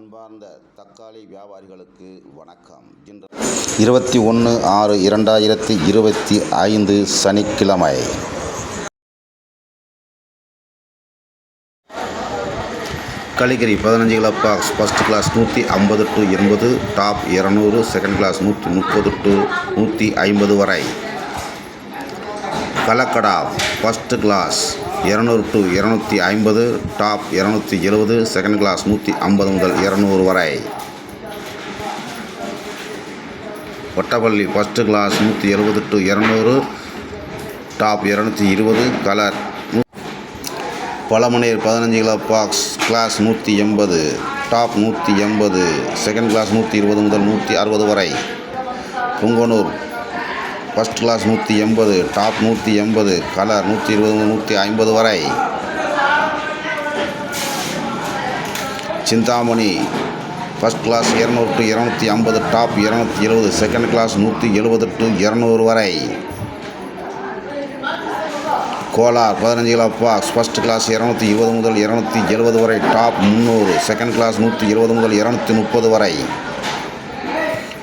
அன்பார்ந்த தக்காளி வியாபாரிகளுக்கு வணக்கம். இருபத்தி ஒன்று ஆறு இரண்டாயிரத்தி இருபத்தி ஐந்து சனிக்கிழமை. கலிகரி பதினஞ்சு கிலோ பாக்ஸ் ஃபஸ்ட் கிளாஸ் நூற்றி ஐம்பது டு எண்பது டாப் இரநூறு செகண்ட் கிளாஸ் நூற்றி முப்பது டு நூற்றி ஐம்பது வரை. கலக்கடா ஃபஸ்ட்டு கிளாஸ் இரநூறு டு இரநூத்தி ஐம்பது டாப் இரநூத்தி எழுபது செகண்ட் கிளாஸ் நூற்றி ஐம்பது முதல் இரநூறு வரை. ஒட்டப்பள்ளி ஃபஸ்ட்டு கிளாஸ் நூற்றி எழுபது டு இரநூறு டாப் இரநூத்தி இருபது கலர் பழமநீர் பதினஞ்சு கிலோ பாக்ஸ் கிளாஸ் நூற்றி எண்பது டாப் நூற்றி எண்பது செகண்ட் கிளாஸ் நூற்றி இருபது முதல் நூற்றி அறுபது வரை. புங்கனூர் ஃபஸ்ட் கிளாஸ் நூற்றி எண்பது டாப் நூற்றி எண்பது கலர் நூற்றி இருபது நூற்றி ஐம்பது வரை. சிந்தாமணி ஃபஸ்ட் கிளாஸ் இரநூறு டு இரநூத்தி ஐம்பது டாப் இரநூத்தி எழுபது செகண்ட் கிளாஸ் நூற்றி எழுபது டு இரநூறு வரை. கோலார் பதினஞ்சு கிலோ பாக்ஸ் ஃபஸ்ட் கிளாஸ் இரநூத்தி இருபது முதல் இரநூத்தி எழுபது வரை டாப் முந்நூறு செகண்ட் கிளாஸ் நூற்றி இருபது முதல் இரநூத்தி முப்பது வரை.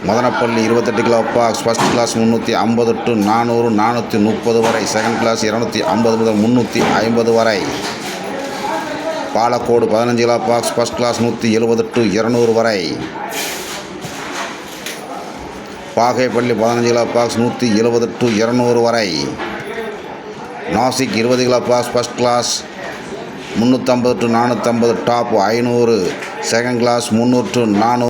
மதனப்பள்ளி இருபத்தெட்டு கிலோ பாக்ஸ் ஃபஸ்ட் கிளாஸ் முந்நூற்றி ஐம்பது டு நானூறு நானூற்றி முப்பது வரை. செகண்ட் கிளாஸ் இரநூத்தி ஐம்பது முதல் முந்நூற்றி ஐம்பது வரை. பாலக்கோடு பதினஞ்சு கிலோ பாக்ஸ் ஃபஸ்ட் கிளாஸ் நூற்றி எழுபது டு இரநூறு வரை. பாகைப்பள்ளி பதினஞ்சு கிலோ பாக்ஸ் நூற்றி எழுபது டு இரநூறு வரை. நாசிக் இருபது கிலோ பாக்ஸ் ஃபஸ்ட் கிளாஸ் முந்நூற்றம்பது டு நானூற்றம்பது டாப் ஐநூறு. செகண்ட் கிளாஸ் முந்நூற்று நானூறு.